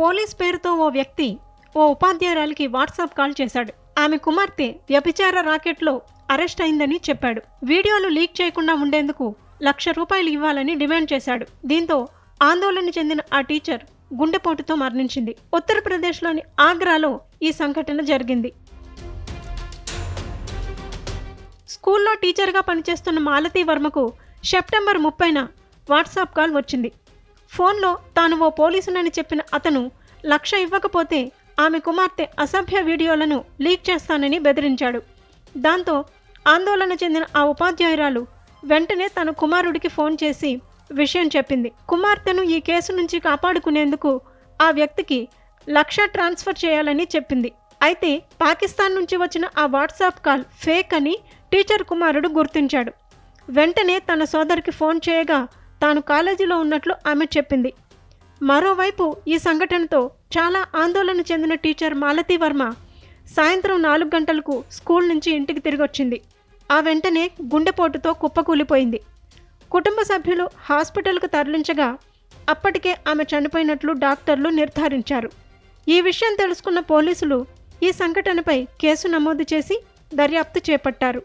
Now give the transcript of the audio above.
Police పేరుతో ఓ వ్యక్తి ఓ ఉపాధ్యాయురాలికి WhatsApp call చేశాడు. ఆమె కుమార్తె వ్యభిచార రాకెట్లో అరెస్ట్ అయిందని చెప్పాడు. వీడియోలు లీక్ చేయకుండా ఉండేందుకు లక్ష రూపాయలు ఇవ్వాలని డిమాండ్ చేశాడు. దీంతో ఆందోళన చెందిన ఆ టీచర్ గుండెపోటుతో మరణించింది. ఉత్తరప్రదేశ్లోని ఆగ్రాలో ఈ సంఘటన జరిగింది. స్కూల్లో టీచర్గా పనిచేస్తున్న మాలతీ వర్మకు సెప్టెంబర్ ముప్పైన వాట్సాప్ కాల్ వచ్చింది. ఫోన్లో తాను ఓ పోలీసునని చెప్పిన అతను లక్ష ఇవ్వకపోతే ఆమె కుమార్తె అసభ్య వీడియోలను లీక్ చేస్తానని బెదిరించాడు. దాంతో ఆందోళన చెందిన ఆ ఉపాధ్యాయురాలు వెంటనే తన కుమారుడికి ఫోన్ చేసి విషయం చెప్పింది. కుమార్తెను ఈ కేసు నుంచి కాపాడుకునేందుకు ఆ వ్యక్తికి లక్ష ట్రాన్స్ఫర్ చేయాలని చెప్పింది. అయితే పాకిస్తాన్ నుంచి వచ్చిన ఆ వాట్సాప్ కాల్ ఫేక్ అని టీచర్ కుమారుడు గుర్తించాడు. వెంటనే తన సోదరికి ఫోన్ చేయగా తాను కాలేజీలో ఉన్నట్లు ఆమె చెప్పింది. మరోవైపు ఈ సంఘటనతో చాలా ఆందోళన చెందిన టీచర్ మాలతీ వర్మ సాయంత్రం నాలుగు గంటలకు స్కూల్ నుంచి ఇంటికి తిరిగొచ్చింది. ఆ వెంటనే గుండెపోటుతో కుప్పకూలిపోయింది. కుటుంబ సభ్యులు హాస్పిటల్కు తరలించగా అప్పటికే ఆమె చనిపోయినట్లు డాక్టర్లు నిర్ధారించారు. ఈ విషయం తెలుసుకున్న పోలీసులు ఈ సంఘటనపై కేసు నమోదు చేసి దర్యాప్తు చేపట్టారు.